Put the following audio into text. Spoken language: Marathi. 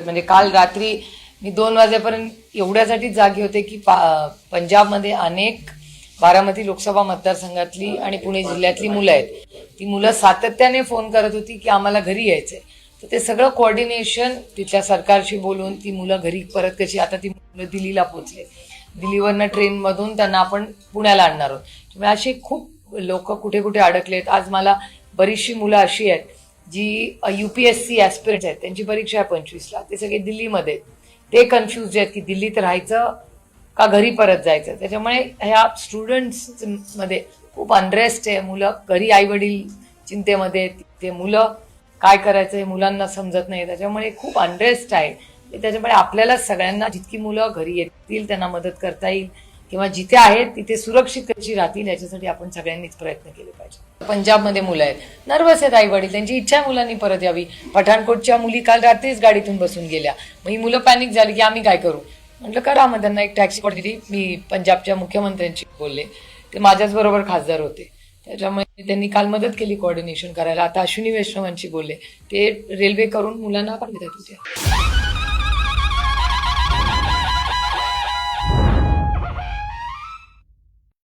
म्हणजे काल रात्री मी दोन वाजेपर्यंत एवढ्यासाठी जागी होते की पंजाबमध्ये अनेक बारामती लोकसभा मतदारसंघातली आणि पुणे जिल्ह्यातली मुलं आहेत. ती मुलं सातत्याने फोन करत होती की आम्हाला घरी यायचंय. तर ते सगळं कोऑर्डिनेशन तिथल्या सरकारशी बोलून ती मुलं घरी परत कशी आता ती मुलं दिल्लीला पोहोचले. दिल्लीवरनं ट्रेनमधून त्यांना आपण पुण्याला आणणार आहोत. त्यामुळे अशी खूप लोक कुठे कुठे अडकलेत. आज मला बरीचशी मुलं अशी आहेत जी युपीएससी ॲस्पिरंट्स आहेत त्यांची परीक्षा आहे पंचवीसला. ते सगळे दिल्लीमध्ये आहेत. ते कन्फ्युज आहेत की दिल्लीत राहायचं का घरी परत जायचं? त्याच्यामुळे ह्या स्टुडंट्समध्ये खूप अनरेस्ट आहे. मुलं घरी आई वडील चिंतेमध्ये आहेत. ते मुलं काय करायचं हे मुलांना समजत नाही. त्याच्यामुळे खूप अनरेस्ट आहे. त्याच्यामुळे आपल्याला सगळ्यांना जितकी मुलं घरी येतील त्यांना मदत करता येईल. किंवा जिथे आहेत तिथे सुरक्षित कशी राहतील याच्यासाठी आपण सगळ्यांनीच प्रयत्न केले पाहिजे. पंजाबमध्ये मुलं आहेत. नर्वस आहेत आई वडील त्यांची इच्छा आहे मुलांनी परत यावी. पठाणकोटच्या मुली काल रात्रीच गाडीतून बसून गेल्या. मग ही मुलं पॅनिक झाली की आम्ही काय करू? म्हटलं करा मग त्यांना एक टॅक्सी दिली मी पंजाबच्या मुख्यमंत्र्यांशी बोलले. ते माझ्याच बरोबर खासदार होते. त्याच्यामुळे त्यांनी काल मदत केली कोऑर्डिनेशन करायला. आता अश्विनी वैष्णवांशी बोलले. ते रेल्वे करून मुलांना पाठवतात उद्या